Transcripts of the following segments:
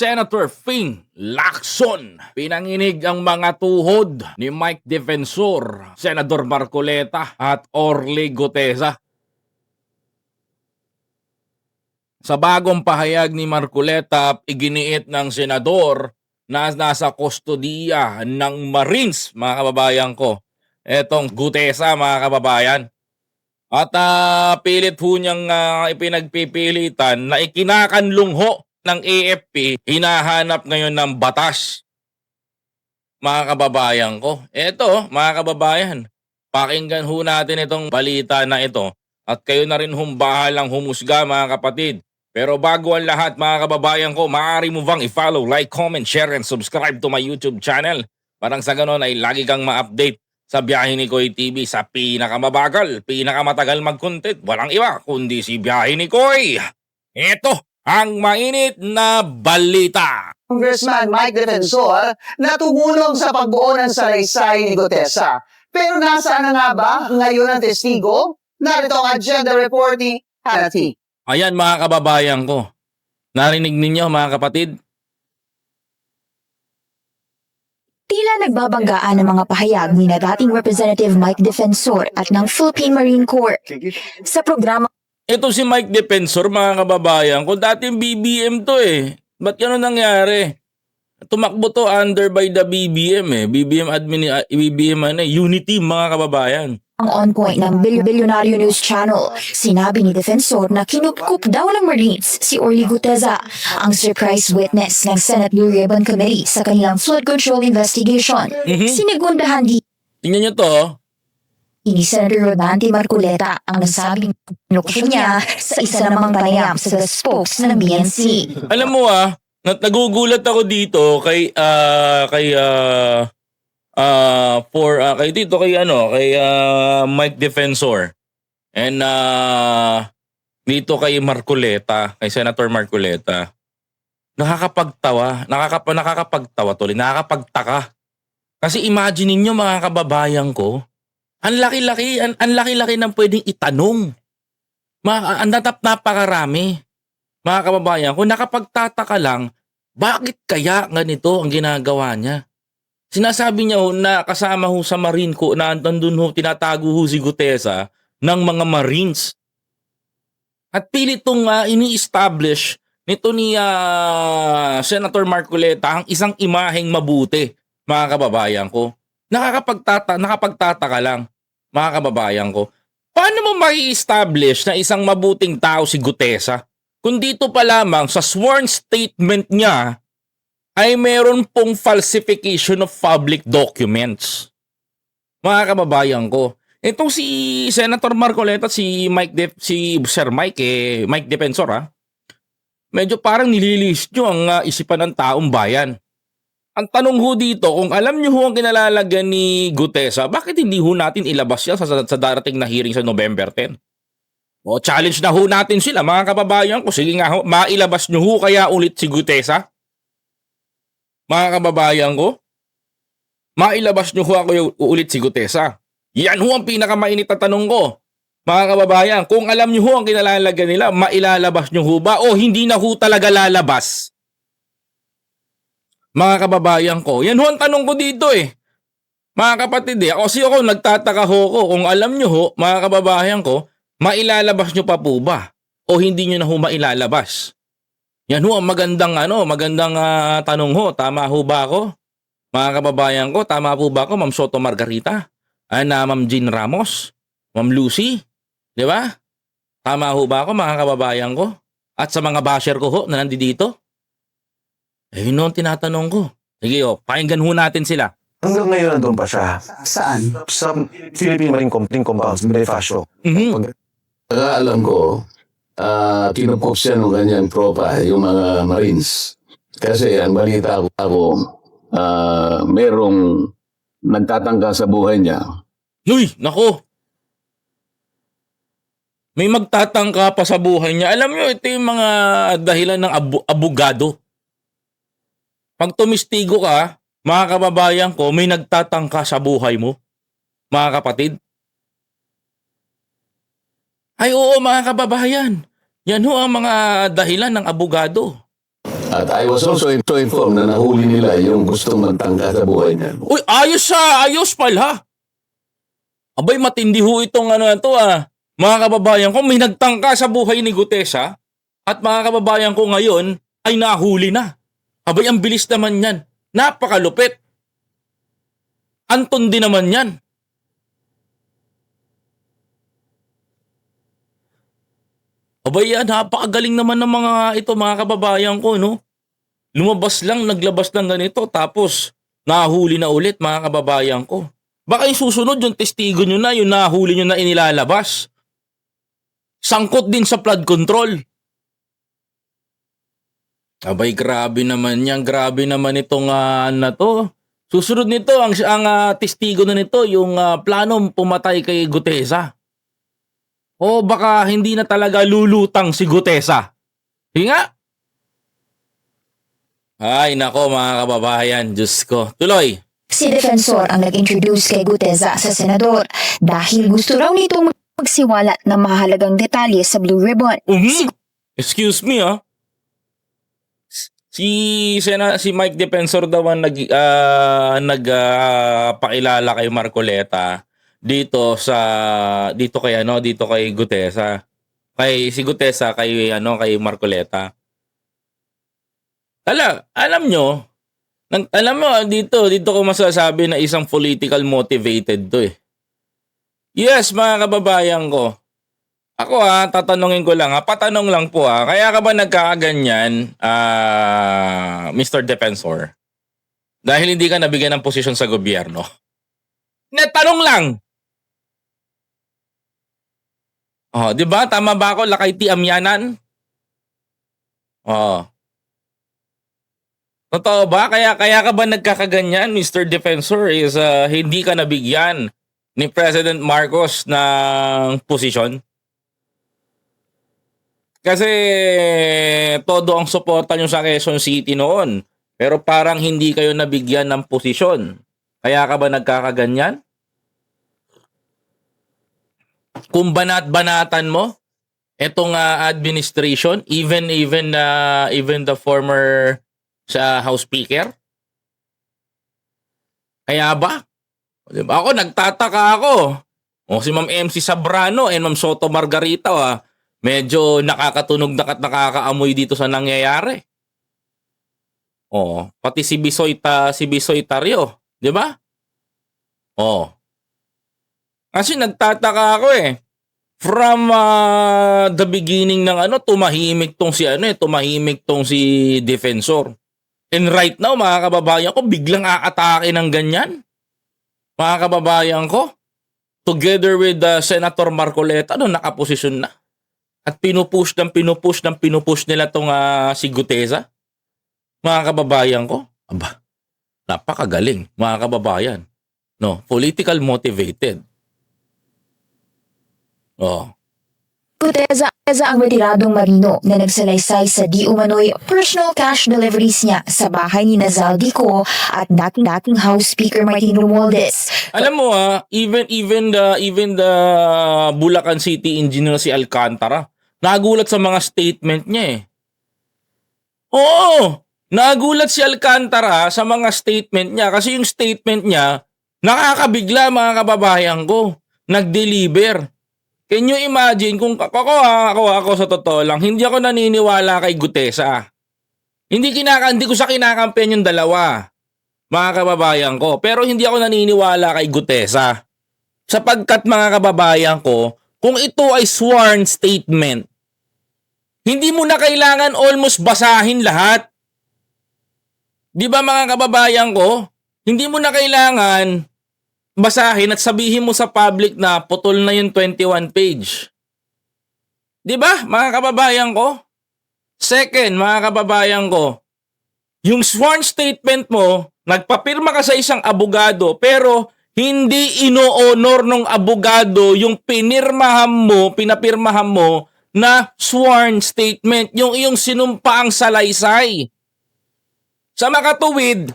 Senator Fing Lacson. Pinanginig ang mga tuhod ni Mike Defensor, Senador Marcoleta at Orly Gutesa. Sa bagong pahayag ni Marcoleta, iginiit ng senador na nasa kustodiya ng Marines, mga kababayan ko. Etong Gutesa, mga kababayan. At ah, pilit po niyang ah, ipinagpipilitan na ikinakanlong ho ng AFP, hinahanap ngayon ng batas. Mga kababayan ko. Eto, mga kababayan, pakinggan ho natin itong balita na ito. At kayo na rin hong bahalang humusga mga kapatid. Pero bago ang lahat mga kababayan ko, maaari mo bang i-follow, like, comment, share, and subscribe to my YouTube channel? Parang sa ganon ay lagi kang ma-update sa biyahe ni Koy TV sa pinakamabagal, pinakamatagal mag-content. Walang iba kundi si biyahe ni Koy. Ito ang mainit na balita. Congressman Mike Defensor na tumulong sa pagbuo ng salaysay ni Gutesa. Pero nasaan na nga ba ngayon ang testigo? Narito ang agenda report ni Hannity. Ayan mga kababayan ko. Narinig ninyo mga kapatid? Tila nagbabanggaan ng mga pahayag ni na dating Representative Mike Defensor at ng Philippine Marine Corps. Sa programa Ito si Mike Defensor mga kababayan ko. Dating BBM to eh. Ba't gano'n nangyari? Tumakbo to under by the BBM eh. BBM admin, uh, BBM ano, eh, Unity mga kababayan. ang on point ng Bil- Bilyonaryo News Channel, sinabi ni Defensor na kinupkup daw ng Marines si Orly Guteza, ang surprise witness ng Senate Blue Ribbon Committee sa kanilang flood control investigation. Mhm. Sinigundahan din Tingnan nyo to. Ni Senator Rodante Marculeta ang nasabing pinukso niya sa isa namang panayam sa spokes ng BNC. Alam mo ah, nat nagugulat ako dito kay ah kay ah ah, for ah, kay dito kay ano, kay ah, Mike Defensor. And ah dito kay Marcoleta, kay Senator Marcoleta. Nakakapagtawa, nakakap nakakapagtawa tuloy, nakakapagtaka. Kasi imagine niyo mga kababayan ko, ang laki-laki, ang, ang laki-laki ng pwedeng itanong. Mga, ang natap napakarami mga kababayan, kung nakapagtataka lang, bakit kaya ganito ang ginagawa niya? Sinasabi niya ho na kasama ho sa Marine ko na nandun ho tinatago ho si Gutesa ng mga Marines. At pilit itong ah, ini-establish nito ni ah, Senator Marcoleta ang isang imaheng mabuti, mga kababayan ko. Nakakapagtata, nakapagtataka lang, mga kababayan ko. Paano mo mai-establish na isang mabuting tao si Gutesa? kung dito pa lamang sa sworn statement niya ay meron pong falsification of public documents. Mga kababayan ko, itong si Senator Marcoleta si Mike De, si Sir Mike eh, Mike Defensor ha. Medyo parang nililis nyo ang ah, isipan ng taong bayan. Ang tanong ho dito, kung alam nyo ho ang kinalalagyan ni Gutesa, bakit hindi ho natin ilabas yan sa, sa, darating na hearing sa November 10? O challenge na ho natin sila mga kababayan ko. Sige nga ho, mailabas nyo ho kaya ulit si Gutesa? Mga kababayan ko? Mailabas nyo ho ako yung- ulit si Gutesa? Yan ho ang pinakamainit na tanong ko. Mga kababayan, kung alam nyo ho ang kinalalagyan nila, mailalabas nyo ho ba o hindi na ho talaga lalabas? Mga kababayan ko, yan ho ang tanong ko dito eh. Mga kapatid eh, kasi ako nagtataka ho ko kung alam nyo ho, mga kababayan ko, mailalabas nyo pa po ba? O hindi nyo na ho mailalabas? Yan ho ang magandang ano, magandang ah, tanong ho. Tama ho ba ako? Mga kababayan ko, tama po ba ako, Ma'am Soto Margarita? Ah, na Ma'am Jean Ramos? Ma'am Lucy? Di ba? Tama ho ba ako, mga kababayan ko? At sa mga basher ko ho na nandito? Eh, yun ho ang tinatanong ko. Sige ho, pakinggan ho natin sila. Hanggang ngayon nandun pa siya Saan? sa Philippine Marine Company Compound, sa Bonifacio. Mhm. Pagkaalam ko, ah kinupkup siya ng kanyang tropa, yung mga Marines. Kasi ang balita ko, ako, ah merong nagtatangka sa buhay niya. Uy, nako. May magtatangka pa sa buhay niya. Alam niyo, ito yung mga dahilan ng abu- abogado. Pag tumistigo ka, mga kababayan ko, may nagtatangka sa buhay mo. Mga kapatid. Ay oo mga kababayan. Yan ho ang mga dahilan ng abogado. At I was also so informed na nahuli nila yung gustong magtangka sa buhay niya. Uy, ayos siya, ayos pala. Abay, matindi ho itong ano to ah. Mga kababayan ko, may nagtangka sa buhay ni Gutesa at mga kababayan ko ngayon ay nahuli na. Abay, ang bilis naman yan. Napakalupit. Anton din naman yan. Abay, yan, napakagaling naman ng mga ito, mga kababayan ko, no? Lumabas lang, naglabas lang ganito, tapos nahuli na ulit, mga kababayan ko. Baka yung susunod, yung testigo nyo na, yung nahuli nyo na inilalabas. Sangkot din sa flood control. Abay, grabe naman yan. Grabe naman itong uh, na to. Susunod nito, ang, ang ah, testigo na nito, yung ah, plano pumatay kay Gutesa. O baka hindi na talaga lulutang si Gutesa. Hinga! Ay, nako mga kababayan, Diyos ko. Tuloy. Si Defensor ang nag-introduce kay Guteza sa senador dahil gusto raw nitong magsiwalat ng mahalagang detalye sa Blue Ribbon. Mhm. Excuse me, ah. Si Sena, si Mike Defensor daw ang nag ah, nag ah, pakilala kay Marcoleta dito sa dito kay ano, dito kay Gutesa. Kay si Gutesa kay ano kay Marcoleta. Ala, alam nyo, nang, alam mo dito, dito ko masasabi na isang political motivated to eh. Yes, mga kababayan ko. Ako ha, tatanungin ko lang ha, patanong lang po ha, kaya ka ba nagkakaganyan, ah, Mr. Defensor? Dahil hindi ka nabigyan ng posisyon sa gobyerno? Natanong lang! Oh, 'di ba? Tama ba ako? Lakay ti amyanan? Oh. Totoo ba? Kaya kaya ka ba nagkakaganyan, Mr. Defensor, is ah, hindi ka nabigyan ni President Marcos ng posisyon? Kasi todo ang suporta nyo sa Quezon City noon. Pero parang hindi kayo nabigyan ng posisyon. Kaya ka ba nagkakaganyan? Kung banat-banatan mo etong ah, administration, even even uh, even the former sa House Speaker? Kaya ba? Diba? Ako nagtataka ako. O si Ma'am MC Sabrano and Ma'am Soto Margarita ah, medyo nakakatunog na at nakakaamoy dito sa nangyayari. Oh, pati si Bisoy ta si Bisoy Tario, 'di ba? Oh. Kasi nagtataka ako eh. From ah, the beginning ng ano, tumahimik tong si ano eh, tumahimik tong si defensor. And right now, mga kababayan ko, biglang aatake ng ganyan. Mga kababayan ko, together with uh, Senator Marcoleta, no, nakaposisyon na. At pinupush ng pinupush ng pinupush nila tong ah, si Guteza. Mga kababayan ko, aba, napakagaling, mga kababayan. No, political motivated. Oh. Guteza ang retiradong marino na nagsalaysay sa di umano'y personal cash deliveries niya sa bahay ni Nazal Dico at dating-dating House Speaker Martin Romualdez. Alam mo ah, even even the even the Bulacan City engineer si Alcantara, nagulat sa mga statement niya eh. Oo, nagulat si Alcantara sa mga statement niya kasi yung statement niya nakakabigla mga kababayan ko. Nag-deliver. Can you imagine kung ako ha, ako ako sa totoo lang, hindi ako naniniwala kay Gutesa. Hindi kinaka hindi ko sa kinakampen yung dalawa mga kababayan ko. Pero hindi ako naniniwala kay Gutesa. Sapagkat mga kababayan ko, kung ito ay sworn statement, hindi mo na kailangan almost basahin lahat. Di ba mga kababayan ko? Hindi mo na kailangan basahin at sabihin mo sa public na putol na yung 21 page. Di ba mga kababayan ko? Second, mga kababayan ko, yung sworn statement mo, nagpapirma ka sa isang abogado pero hindi ino-honor ng abogado yung pinirmahan mo, pinapirmahan mo na sworn statement, yung iyong sinumpaang salaysay. Sa makatuwid,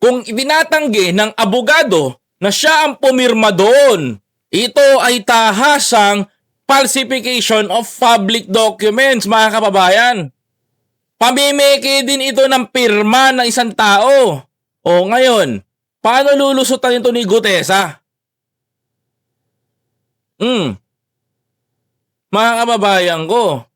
kung itinatanggi ng abogado na siya ang pumirma doon, ito ay tahasang falsification of public documents, mga kababayan. Pamimiki din ito ng pirma ng isang tao. O ngayon, paano lulusutan ito ni Gutesa? Hmm. Mga kababayan ko,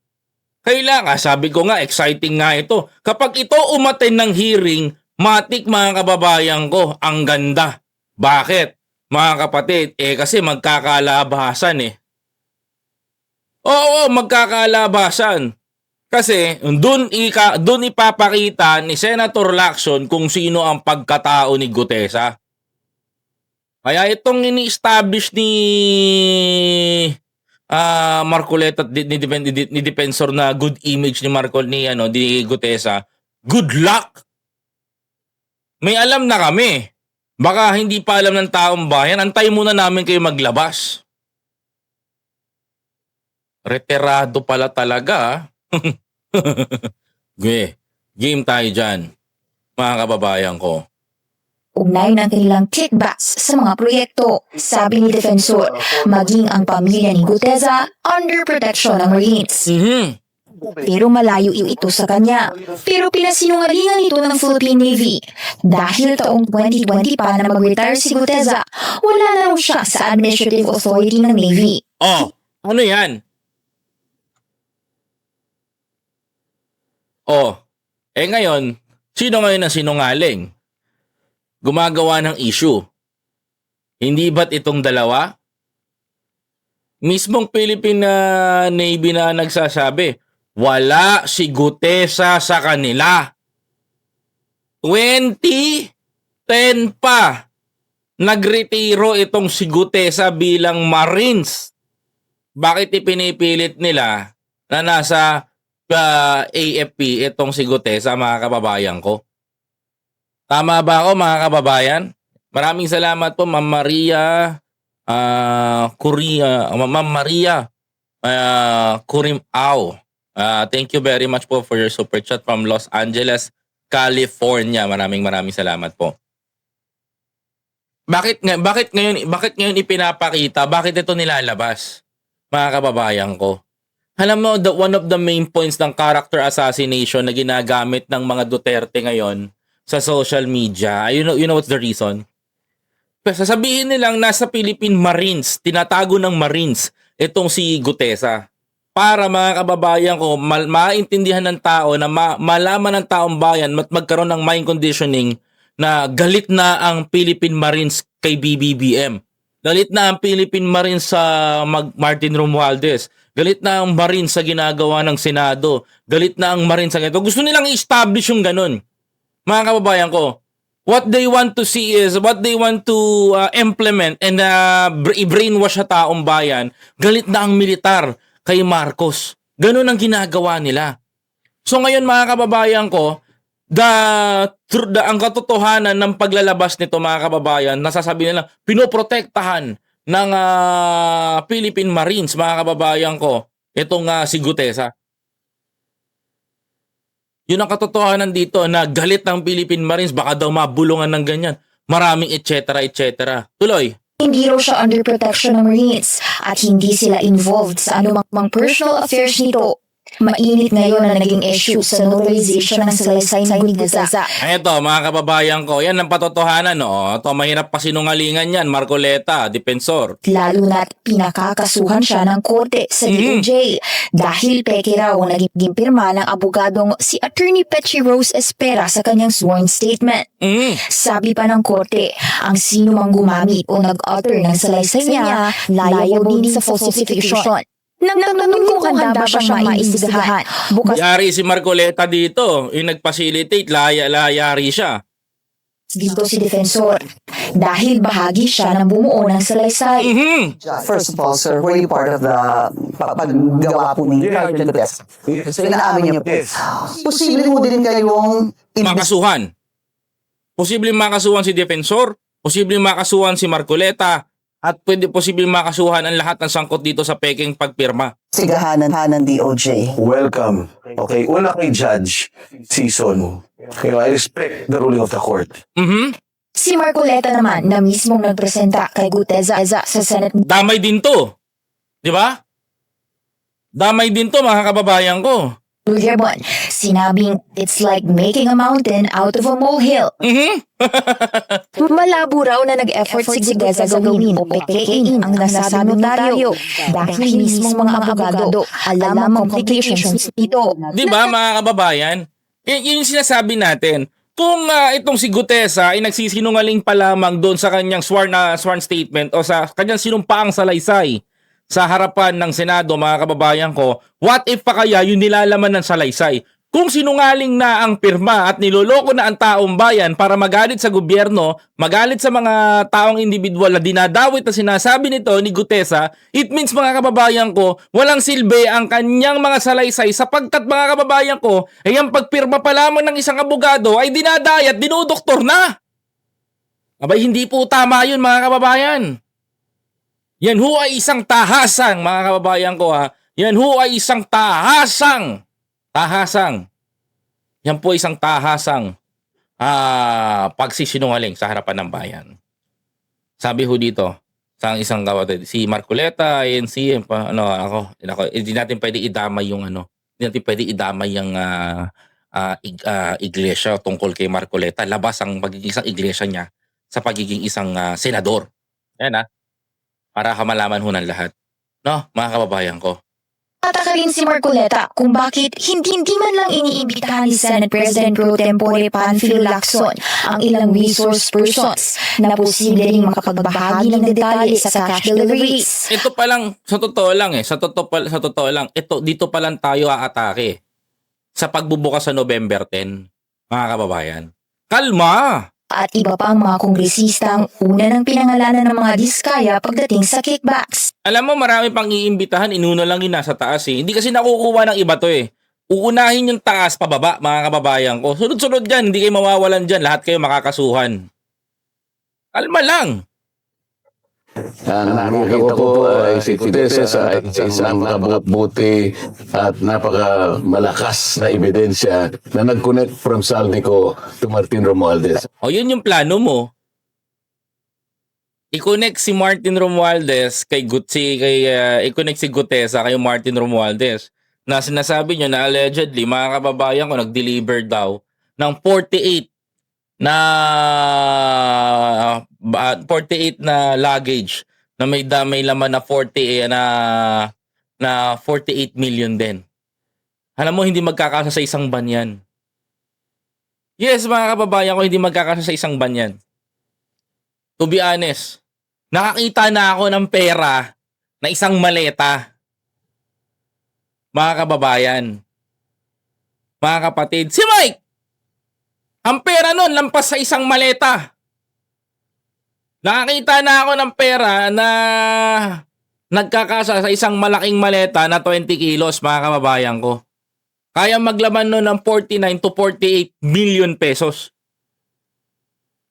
kailangan, sabi ko nga, exciting nga ito. Kapag ito umaten ng hearing, matik mga kababayan ko, ang ganda. Bakit? Mga kapatid, eh kasi magkakalabasan eh. Oo, magkakalabasan. Kasi dun, ika, dun ipapakita ni Senator Lacson kung sino ang pagkatao ni Gutesa. Kaya itong ini-establish ni ah Marcoleta at ni, ni, ni, ni Defensor na good image ni Marco ni ano ni Gutesa. Good luck. May alam na kami. Baka hindi pa alam ng taong bayan, antay muna namin kayo maglabas. Reterado pala talaga. ah. Ge, game tayo dyan. Mga kababayan ko. Ugnay ng kanilang kickbacks sa mga proyekto. Sabi ni Defensor, maging ang pamilya ni Guteza under protection ng Marines. Mhm. Pero malayo ito sa kanya. Pero pinasinungalingan ito ng Philippine Navy. Dahil taong 2020 pa na mag-retire si Guteza, wala na raw siya sa Administrative Authority ng Navy. Oh, ano yan? Oh, eh ngayon, sino ngayon ang sinungaling? Gumagawa ng issue. Hindi ba't itong dalawa? Mismong Philippine ah, Navy na nagsasabi, wala si Gutesa sa kanila. 2010 pa, nagretiro itong si Gutesa bilang Marines bakit ipinipilit nila na nasa ah, AFP itong si Gutesa mga kababayan ko? Tama ba ako mga kababayan? Maraming salamat po Ma'am Maria ah Korea, Ma'am Maria uh, Kurim Au. Ah, thank you very much po for your super chat from Los Angeles, California. Maraming maraming salamat po. Bakit nga bakit ngayon bakit ngayon ipinapakita? Bakit ito nilalabas? Mga kababayan ko. Alam mo, the, one of the main points ng character assassination na ginagamit ng mga Duterte ngayon sa social media, you know, you know what's the reason? Pero sasabihin nilang nasa Philippine Marines, tinatago ng Marines itong si Gutesa. Para mga kababayan ko, mal- maintindihan ng tao na ma- malaman ng taong bayan at magkaroon ng mind conditioning na galit na ang Philippine Marines kay BBBM. Galit na ang Philippine Marines sa Mag- Martin Romualdez. Galit na ang Marines sa ginagawa ng Senado. Galit na ang Marines sa ganito. Gusto nilang i-establish yung ganun. Mga kababayan ko, what they want to see is, what they want to uh, implement and uh, br- i-brainwash sa taong bayan, galit na ang militar kay Marcos. Ganun ang ginagawa nila. So ngayon mga kababayan ko, the, the ang katotohanan ng paglalabas nito mga kababayan, nasasabi nila, pinoprotektahan ng ah, Philippine Marines mga kababayan ko, itong ah, si Gutesa. Yun ang katotohanan dito na galit ng Philippine Marines, baka daw mabulungan ng ganyan. Maraming et cetera, et cetera. Tuloy. Hindi raw siya under protection ng Marines at hindi sila involved sa anumang mang personal affairs nito. Mainit ngayon na naging issue sa notarization ng salaysay ni Guteza. Eto, mga kababayan ko, yan ang patotohanan, no? Ito, mahirap pa sinungalingan yan, Marcoleta, Defensor. Lalo na't pinakakasuhan siya ng korte sa Mhm. DOJ dahil peke raw ang naging pirma ng abogadong si Attorney Petri Rose Espera sa kanyang sworn statement. Mm. Sabi pa ng korte, ang sino mang gumamit o nag-utter ng salaysay niya, liable din sa falsification. Nagtanong kung handa ba siyang maimbestigahan. Bukas Yari si Marcoleta dito, yung nag-facilitate, laya-layari siya. dito si Defensor dahil bahagi siya ng bumuo ng salaysay. Mhm. First of all, sir, were you part of the pa- paggawa po ni Yeah, Sergeant Gutesa? So, inaamin niyo po. Yes. Posible mo din kayong Makasuhan. Posibleng makasuhan si Defensor, posibleng makasuhan si Marcoleta, at pwede posibleng makasuhan ang lahat ng sangkot dito sa peking pagpirma. investigahan ng DOJ. Welcome. Okay, una kay Judge Season. Okay, I respect the ruling of the court. Mhm. Si Marcoleta naman na mismong nagpresenta kay Guteza sa Senate Damay din to. Di ba? Damay din to mga kababayan ko. Blue Ribbon, sinabing it's like making a mountain out of a molehill. Mhm. Malabo raw na nag-effort si Guteza gawin o pekein ang nasabing notaryo dahil mismong mga abogado alam ang complications nito. Di ba mga kababayan? Y- yun yung sinasabi natin. Kung ah, itong si Gutesa ay nagsisinungaling pa lamang doon sa kanyang sworn, na sworn statement o sa kanyang sinumpaang salaysay sa harapan ng Senado, mga kababayan ko, what if pa kaya yung nilalaman ng salaysay? Kung sinungaling na ang pirma at niloloko na ang taong bayan para magalit sa gobyerno, magalit sa mga taong individual na dinadawit na sinasabi nito ni Gutesa, it means mga kababayan ko, walang silbi ang kanyang mga salaysay sapagkat mga kababayan ko, ay ang pagpirma pa lamang ng isang abogado ay dinadayat, dinudoktor na. Abay, hindi po tama yun mga kababayan. Yan ho ay isang tahasang mga kababayan ko ha. Yan ho ay isang tahasang tahasang. Yan po isang tahasang ah, pagsisinungaling sa harapan ng bayan. Sabi ho dito, sa isang kawatid, si Marcoleta, ANC, pa, ano, ako, ako, hindi natin pwede idamay yung ano, hindi natin pwede idamay yung ah, ah, ig, ah, iglesia tungkol kay Marcoleta. Labas ang pagiging isang iglesia niya sa pagiging isang ah, senador. Yan ah. Para kamalaman ho ng lahat. No, mga kababayan ko. Tatakalin si Marcoleta kung bakit hindi, hindi man lang iniimbitahan ni Senate President Pro Tempore Panfilo Lacson ang ilang resource persons na posible ring makapagbahagi ng detalye sa cash deliveries. Ito pa lang, sa totoo lang eh, sa totoo, pa, sa totoo lang, ito, dito pa lang tayo aatake sa pagbubukas sa November 10, mga kababayan. Kalma! At iba pang mga kongresista ang una ng pinangalanan ng mga diskaya pagdating sa kickbacks. Alam mo, marami pang iimbitahan, inuna lang yun nasa taas eh. Hindi kasi nakukuha ng iba to eh. Uunahin yung taas pababa, mga kababayan ko. Sunod-sunod dyan, hindi kayo mawawalan dyan. Lahat kayo makakasuhan. Kalma lang. Ang nakikita ko ay si Titesa ay isang napakabuti at napaka malakas na ebidensya na nag-connect from Saldico to Martin Romualdez. O yun yung plano mo. I-connect si Martin Romualdez kay Gutsi, kay uh, i-connect si Gutesa kay Martin Romualdez na sinasabi niyo na allegedly mga kababayan ko nag-deliver daw ng 48 na ba- 48 na luggage na may da, may laman na 40 eh, na na 48 million din. Alam mo hindi magkakasa sa isang ban yan. Yes, mga kababayan ko, hindi magkakasya sa isang banyan. To be honest, nakakita na ako ng pera na isang maleta. Mga kababayan, mga kapatid, si Mike! Ang pera nun, lampas sa isang maleta. Nakakita na ako ng pera na nagkakasa sa isang malaking maleta na 20 kilos, mga kababayan ko kaya maglaman nun ng 49 to 48 million pesos.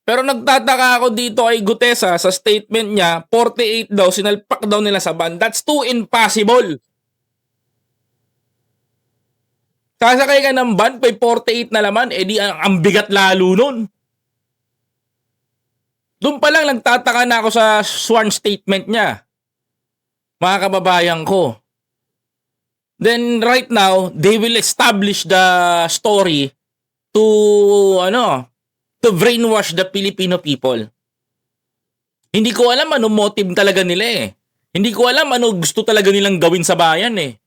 Pero nagtataka ako dito ay Gutesa sa statement niya, 48 daw, sinalpak daw nila sa ban. That's too impossible. Sasakay ka ng ban, may 48 na laman, edi ang, ang bigat lalo nun. Doon pa lang nagtataka na ako sa sworn statement niya. Mga kababayan ko. Then right now, they will establish the story to ano, to brainwash the Filipino people. Hindi ko alam ano motive talaga nila eh. Hindi ko alam ano gusto talaga nilang gawin sa bayan eh.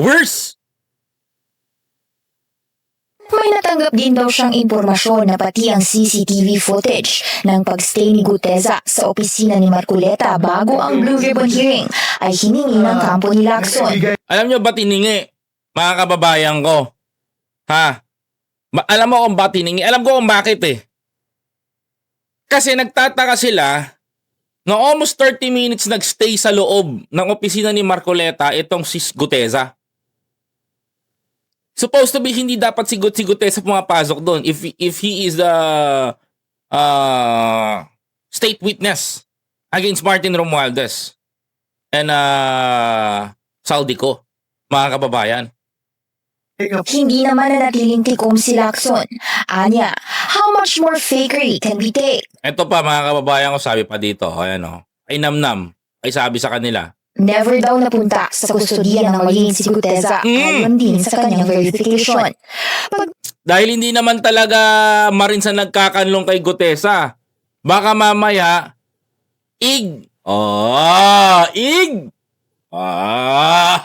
Worse! May natanggap din daw siyang impormasyon na pati ang CCTV footage ng pagstay ni Guteza sa opisina ni Marculeta bago ang Blue Ribbon hearing ay hiningi ng kampo ni Lacson. Alam nyo ba tiningi? Mga kababayan ko. Ha? Ma- alam mo kung ba tiningi? Alam ko kung bakit eh. Kasi nagtataka sila na almost 30 minutes nagstay sa loob ng opisina ni Marcoleta itong si Guteza. Supposed to be hindi dapat si, Gut si Guteza pumapasok doon if, if he is the uh, state witness against Martin Romualdez and uh, Saldico, mga kababayan. Hindi naman nanatiling tikom si Lacson. Anya, how much more fakery can we take? Ito pa mga kababayan ko sabi pa dito, ayan o, ay namnam, ay sabi sa kanila. Never daw napunta sa kustodiya ng Marines si Guteza Mm. ayon din sa kanyang verification. Pag Dahil hindi naman talaga Marines ang nagkakanlong kay Gutesa. Baka mamaya, ig. Oh, ig. Ah,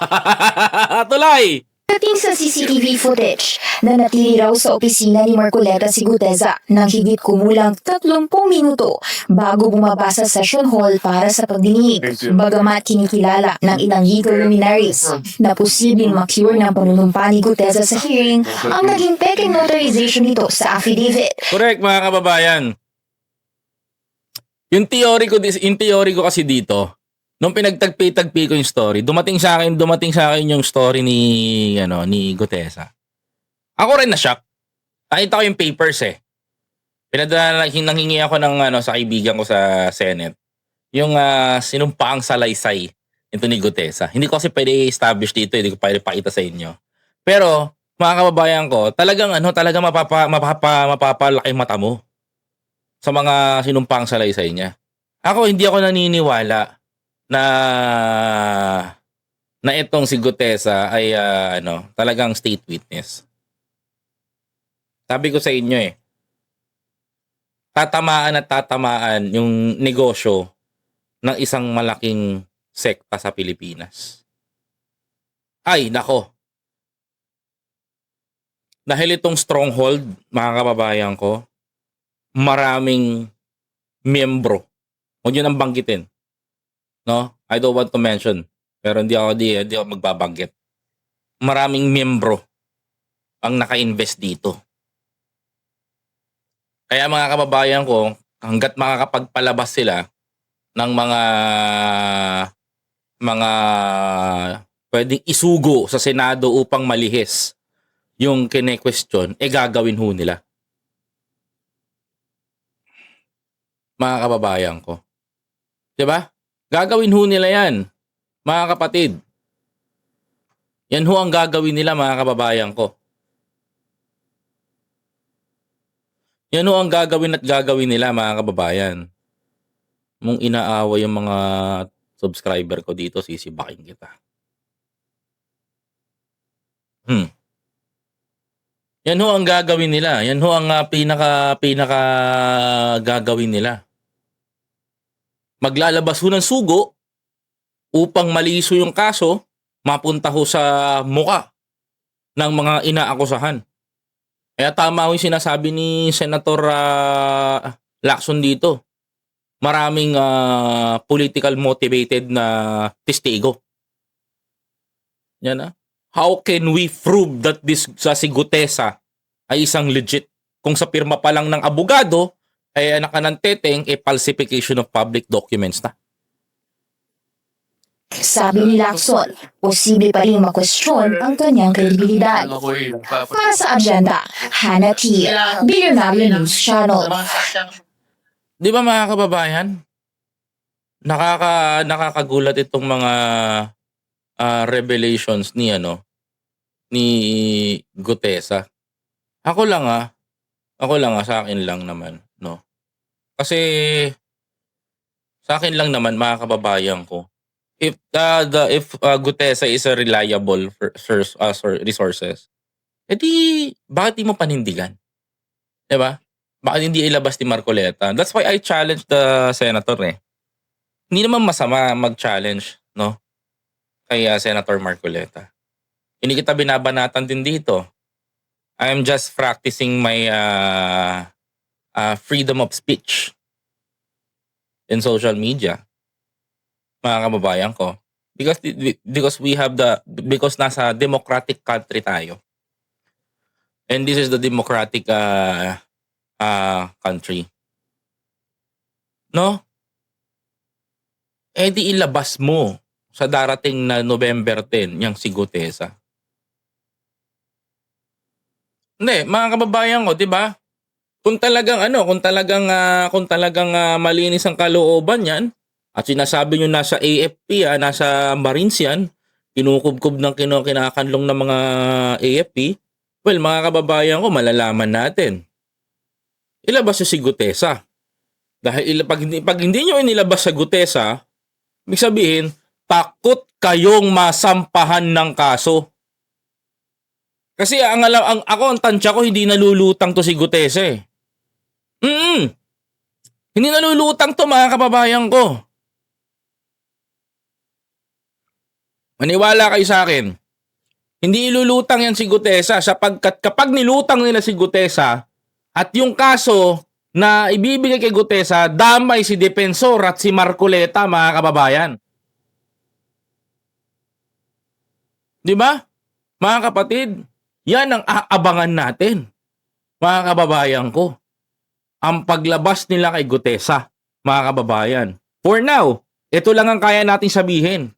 tulay. Dating sa CCTV footage, nanatili raw sa opisina ni Marcoleta si Guteza ng higit kumulang 30 minuto bago bumaba sa session hall para sa pagdinig. Bagamat kinikilala ng ilang legal luminaries na posibleng makure ng panunumpa ni Guteza sa hearing, ang naging peking notarization nito sa affidavit. Correct mga kababayan. Yung theory ko yung theory ko kasi dito, nung pinagtagpi-tagpi ko yung story, dumating sa akin, dumating sa akin yung story ni ano, ni Gutesa. Ako rin na shock. Nakita ko yung papers eh. Pinadala nanghingi ako ng ano sa kaibigan ko sa Senate. Yung uh, sinumpaang salaysay ito ni Gutesa. Hindi ko kasi pwede establish dito, eh. hindi ko pwede pakita sa inyo. Pero mga kababayan ko, talagang ano, talagang mapapa, mapapa, mapapalaki mata mo sa mga sinumpang salaysay niya. Ako, hindi ako naniniwala na na itong si Gutesa ay ah, ano, talagang state witness. Sabi ko sa inyo eh, tatamaan at tatamaan yung negosyo ng isang malaking sekta sa Pilipinas. Ay, nako. Dahil itong stronghold, mga kababayan ko, maraming miyembro. Huwag yun ang banggitin. No? I don't want to mention. Pero hindi ako, di, di ako magbabanggit. Maraming miyembro ang naka-invest dito. Kaya mga kababayan ko, hanggat makakapagpalabas sila ng mga mga pwedeng isugo sa Senado upang malihis yung kine-question, eh gagawin ho nila. Mga kababayan ko. 'Di ba? Gagawin ho nila yan, mga kapatid. Yan ho ang gagawin nila, mga kababayan ko. Yan ho ang gagawin at gagawin nila, mga kababayan. Mong inaawa yung mga subscriber ko dito, sisibakin kita. Hmm. Yan ho ang gagawin nila. Yan ho ang ah, pinaka pinaka gagawin nila. Maglalabas ho ng sugo upang maliso yung kaso, mapunta ho sa muka ng mga inaakusahan. Kaya tama ho yung sinasabi ni Senator ah, Lacson dito. Maraming ah, political motivated na testigo. Yan ah. How can we prove that this sa si Gutesa ay isang legit? Kung sa pirma pa lang ng abogado, ay anak ka ng teteng, eh, falsification of public documents na. Sabi ni Lacson, posible pa rin makwestiyon ang kanyang kredibilidad. Para sa agenda, Hannah T. Billionaire News Channel. Di ba mga kababayan? Nakaka nakakagulat itong mga ah, revelations ni ano ni Gutesa. Ako lang ah. Ako lang ah, sa akin lang naman, no. Kasi sa akin lang naman mga kababayan ko. If uh, the if uh, Gutesa is a reliable for, source uh, resources, edi bakit di mo panindigan? 'Di ba? Bakit hindi ilabas ni Marcoleta? That's why I challenge the senator eh. Hindi naman masama mag-challenge, no? Kay uh, Senator Marcoleta. Hindi kita binabanatan din dito. I am just practicing my uh, uh, freedom of speech in social media. Mga kababayan ko. Because because we have the because nasa democratic country tayo. And this is the democratic uh, uh, country. No? Eh di ilabas mo sa darating na November 10 yung si Gutesa. Hindi, mga kababayan ko, 'di ba? Kung talagang ano, kung talagang ah, kung talagang ah, malinis ang kalooban niyan at sinasabi niyo nasa AFP, ah, nasa Marines yan, kinukubkob ng kino kinakanlong ng mga AFP, well, mga kababayan ko, malalaman natin. Ilabas si Gutesa. Dahil pag, hindi- pag hindi niyo inilabas sa Gutesa, ibig sabihin, takot kayong masampahan ng kaso. Kasi ang alam ang ako ang tansya ko hindi nalulutang to si Gutese. eh. Mm. Hindi nalulutang to mga kababayan ko. Maniwala kayo sa akin. Hindi ilulutang yan si Gutesa sapagkat kapag nilutang nila si Gutesa at yung kaso na ibibigay kay Gutesa, damay si Defensor at si Marcoleta mga kababayan. Di ba? Mga kapatid, yan ang aabangan natin. Mga kababayan ko. Ang paglabas nila kay Gutesa, mga kababayan. For now, ito lang ang kaya natin sabihin.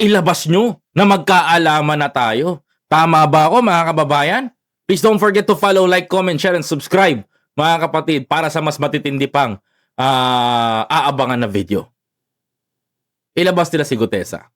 Ilabas nyo na magkaalaman na tayo. Tama ba ako mga kababayan? Please don't forget to follow, like, comment, share, and subscribe mga kapatid para sa mas matitindi pang ah, aabangan na video. Ilabas nila si Gutesa.